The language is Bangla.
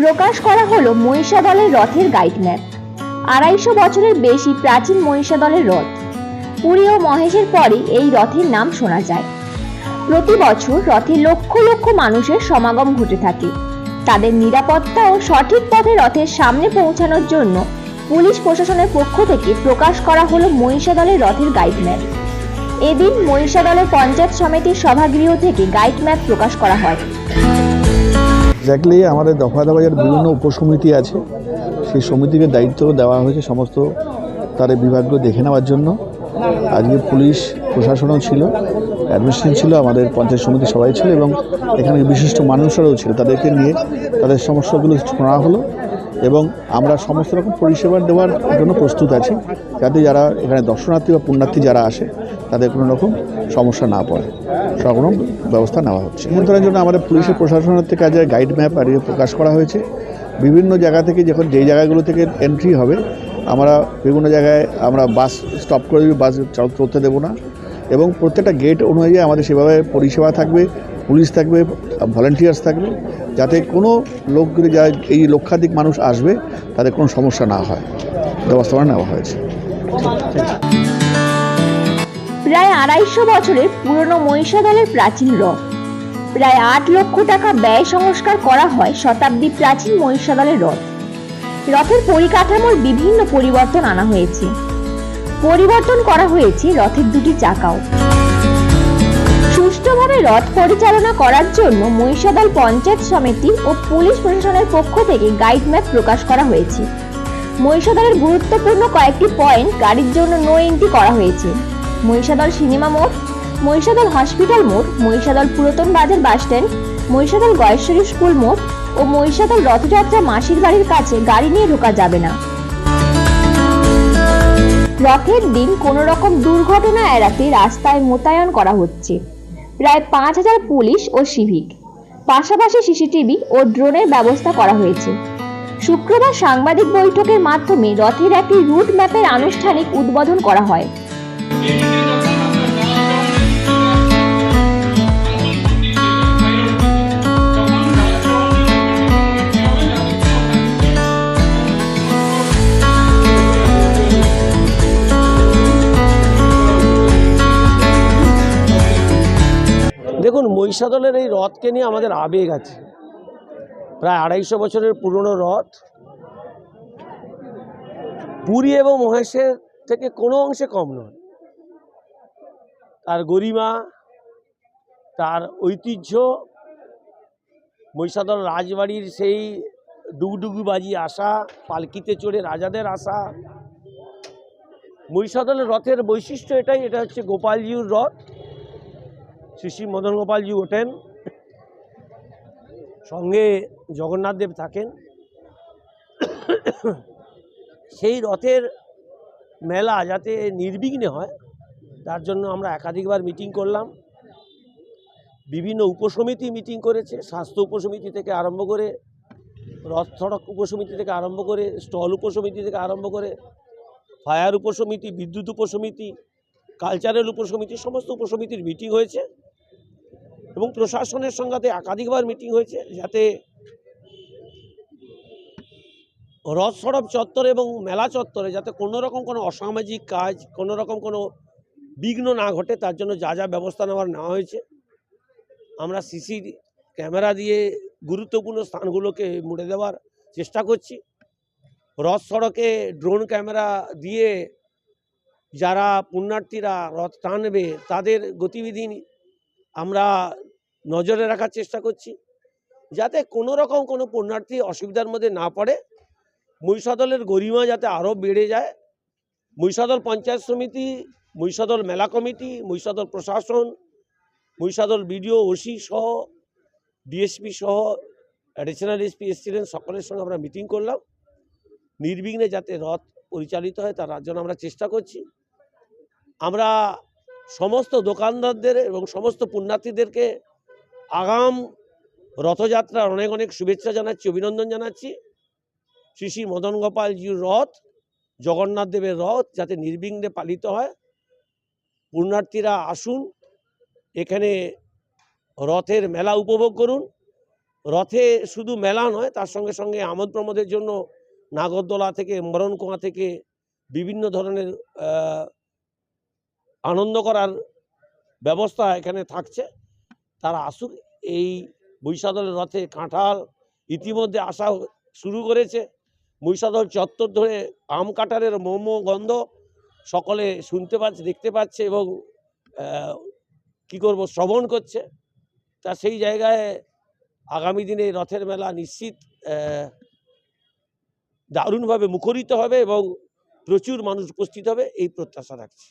প্রকাশ করা হলো মহিষাদলের রথের গাইড ম্যাপ আড়াইশো বছরের বেশি প্রাচীন মহিষাদলের রথ। পুরী ও মহেশের পরে এই রথের নাম শোনা যায়। প্রতি বছর রথে লক্ষ লক্ষ মানুষের সমাগম ঘটে থাকে। তাদের নিরাপত্তা ও সঠিক পথে রথের সামনে পৌঁছানোর জন্য পুলিশ প্রশাসনের পক্ষ থেকে প্রকাশ করা হলো মহিষাদলের রথের গাইড ম্যাপ এদিন মহিষাদলের পঞ্চায়েত সমিতির সভাগৃহ থেকে গাইড ম্যাপ প্রকাশ করা হয়। এক্স্যাক্টলি আমাদের দফা দফাজার বিভিন্ন উপসমিতি আছে। সেই সমিতিকে দায়িত্ব দেওয়া হয়েছে সমস্ত তাদের বিভাগগুলো দেখে নেওয়ার জন্য। আজকে পুলিশ, প্রশাসনও ছিল অ্যাডমিনিস্ট্রেশন ছিল, আমাদের পঞ্চায়েত সমিতি সবাই ছিল এবং এখানে বিশিষ্ট মানুষরাও ছিল। তাদেরকে নিয়ে তাদের সমস্যাগুলো শোনা হলো। এবং আমরা সমস্ত রকম পরিষেবা দেওয়ার জন্য প্রস্তুত আছি যাতে যারা এখানে দর্শনার্থী বা পুণ্যার্থী যারা আসে তাদের কোনো রকম সমস্যা না পড়ে। সব রকম ব্যবস্থা নেওয়া হচ্ছে। নিয়ন্ত্রণের জন্য আমাদের পুলিশের প্রশাসনের থেকে আজ গাইড ম্যাপ আর ইয়ে প্রকাশ করা হয়েছে। বিভিন্ন জায়গা থেকে যখন যেই জায়গাগুলো থেকে এন্ট্রি হবে আমরা বিভিন্ন জায়গায় আমরা বাস স্টপ করে দিই, বাস চাল- চলতে দেবো না। এবং প্রত্যেকটা গেট অনুযায়ী আমাদের সেভাবে পরিষেবা থাকবে। পুলিশ থাকবে ভলেন্টিয়ার্স থাকবে, যাতে কোনো লোক যা এই লক্ষাধিক মানুষ আসবে, তাদের কোনো সমস্যা না হয়। ব্যবস্থাপনা নেওয়া হয়েছে। প্রায় আড়াইশো বছরের পুরনো মহিষাদলের প্রাচীন রথ। প্রায় আট লক্ষ টাকা ব্যয় সংস্কার করা হয় শতাব্দী প্রাচীন মহিষাদলের রথ। রথের পরিকাঠামোর বিভিন্ন পরিবর্তন আনা হয়েছে। পরিবর্তন করা হয়েছে রথের দুটি চাকাও। সুষ্ঠুভাবে রথ পরিচালনা করার জন্য মহিষাদল পঞ্চায়েত সমিতি ও পুলিশ প্রশাসনের পক্ষ থেকে গাইড ম্যাপ প্রকাশ করা হয়েছে। মহিষাদলের গুরুত্বপূর্ণ কয়েকটি পয়েন্ট গাড়ির জন্য নো এন্ট্রি করা হয়েছে। মহিষাদল সিনেমা মোড়, মহিষাদল হসপিটাল মোড়, মহিষাদল পুরাতন বাজার বাসস্ট্যান্ড মহিষাদল গয়েশ্বরী স্কুল মোড় ও মহিষাদল রথযাত্রা মাসির বাড়ির কাছে গাড়ি নিয়ে ঢোকা যাবে না। রথের দিন কোনো রকম দুর্ঘটনা এড়াতে রাস্তায় মোতায়েন করা হচ্ছে। প্রায় পাঁচ হাজার পুলিশ ও সিভিক। পাশাপাশি সিসিটিভি ও ড্রোনের ব্যবস্থা করা হয়েছে। শুক্রবার সাংবাদিক বৈঠকের মাধ্যমে রথের একটি রুট ম্যাপের আনুষ্ঠানিক উদ্বোধন করা হয়। মহিষাদলের এই রথকে নিয়ে আমাদের আবেগ আছে। প্রায় আড়াইশো বছরের পুরনো রথ। পুরী এবং মহেশের থেকে কোনো অংশে কম নয়। তার গরিমা, তার ঐতিহ্য, মহিষাদল রাজবাড়ির সেই ডুগডুগি বাজি আসা, পালকিতে চড়ে রাজাদের আসা। মহিষাদলের রথের বৈশিষ্ট্য এটাই, এটা হচ্ছে গোপালজিউর রথ। শ্রী শ্রী মদন গোপালজি ওঠেন। সঙ্গে জগন্নাথ দেব থাকেন। সেই রথের মেলা যাতে নির্বিঘ্নে হয়, তার জন্য আমরা একাধিকবার মিটিং করলাম। বিভিন্ন উপসমিতি মিটিং করেছে, স্বাস্থ্য উপসমিতি থেকে আরম্ভ করে, রথ সড়ক উপসমিতি থেকে আরম্ভ করে, স্টল উপসমিতি থেকে আরম্ভ করে, ফায়ার উপসমিতি, বিদ্যুৎ উপসমিতি কালচারাল উপসমিতি সমস্ত উপসমিতির মিটিং হয়েছে এবং প্রশাসনের সঙ্গে একাধিকবার মিটিং হয়েছে যাতে রথ সড়ক চত্বর এবং মেলা চত্বরে যাতে কোনো রকম কোনো অসামাজিক কাজ, কোনো রকম কোনো বিঘ্ন না ঘটে, তার জন্য যা যা ব্যবস্থা নেওয়ার নেওয়া হয়েছে। আমরা সিসি ক্যামেরা দিয়ে গুরুত্বপূর্ণ স্থানগুলোকে মুড়ে দেওয়ার চেষ্টা করছি। রথ সড়কে ড্রোন ক্যামেরা দিয়ে যারা পুণ্যার্থীরা রথ টানবে, তাদের গতিবিধি আমরা নজরে রাখার চেষ্টা করছি। যাতে কোনো রকম কোনো পুণ্যার্থী অসুবিধার মধ্যে না পড়ে। মহিষাদলের গরিমা যাতে আরও বেড়ে যায়। মহিষাদল পঞ্চায়েত সমিতি, মহিষাদল মেলা কমিটি, মহিষাদল প্রশাসন, মহিষাদল বিডিও, ওসি সহ, ডিএসপি সহ অ্যাডিশনাল এসপি এসছিলেন সকলের সঙ্গে আমরা মিটিং করলাম। নির্বিঘ্নে যাতে রথ পরিচালিত হয় তার জন্য আমরা চেষ্টা করছি। আমরা সমস্ত দোকানদারদের এবং সমস্ত পুণ্যার্থীদেরকে আগাম রথযাত্রার অনেক অনেক শুভেচ্ছা জানাচ্ছি, অভিনন্দন জানাচ্ছি। শ্রী শ্রী মদন গোপালজির রথ, জগন্নাথ দেবের রথ যাতে নির্বিঘ্নে পালিত হয়। পুণ্যার্থীরা আসুন, এখানে রথের মেলা উপভোগ করুন। রথে শুধু মেলা নয়, তার সঙ্গে সঙ্গে আমোদ প্রমোদের জন্য নাগরদোলা থেকে, মরণকুয়া থেকে বিভিন্ন ধরনের আনন্দ করার ব্যবস্থা এখানে থাকছে। তারা আসুক, এই বৈশাদলের রথে কাঁঠাল ইতিমধ্যে আসা শুরু করেছে। মহিষাদল চত্বর ধরে আম কাঁঠালের মোমো, গন্ধ সকলে শুনতে পাচ্ছে, দেখতে পাচ্ছে এবং কি করব, শ্রবণ করছে। তা সেই জায়গায় আগামী দিনে রথের মেলা নিশ্চিত দারুণভাবে মুখরিত হবে এবং প্রচুর মানুষ উপস্থিত হবে এই প্রত্যাশা রাখছি।